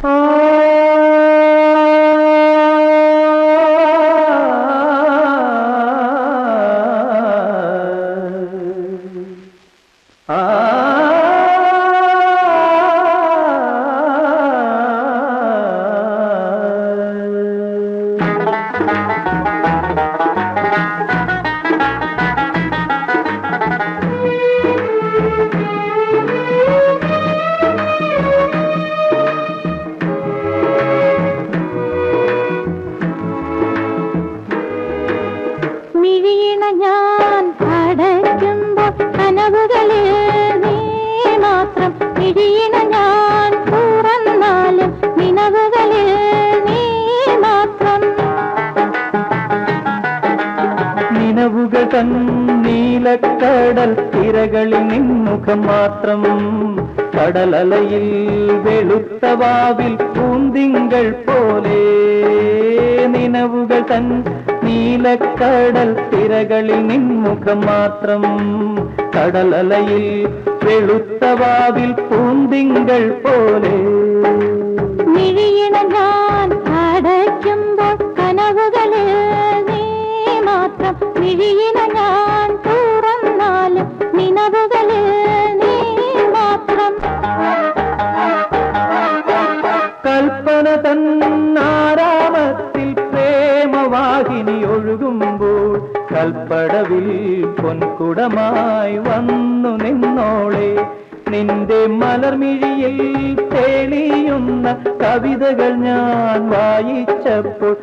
Ah ഞാൻ അടയ്ക്കുമ്പോൾ കനവുകളിൽ നീ മാത്രം ഇഴിയണ ഞാൻ തുറന്നാലും നിനവുകളിൽ നീ മാത്രം. നിനവുകൾ തൻ നീലക്കടൽ തിരകളിൽ നിൻമുഖം മാത്രം. കടലലയിൽ വെളുത്ത വാവിൽ പൂന്തിങ്കൾ പോലെ. നിനവുകൾ തൻ നീലക്കടൽ തിരകളിൽ നിൻമുഖം മാത്രം കടലലയിൽ വെളുത്ത വാവിൽ പൂന്തിങ്കൾ പോലെ മിഴിയിണ ഞാൻ അടയ്ക്കുമ്പോൾ കനവുകളിൽ നീ മാത്രം മിഴിയിണ പ്രേമവാഹിനി ഒഴുകുമ്പോൾ കൽപ്പടവിൽ പൊൻകുടമായി വന്നു നിന്നോളെ. നിന്റെ മലർമിഴിയിൽ തെളിയുന്ന കവിതകൾ ഞാൻ വായിച്ചപ്പോൾ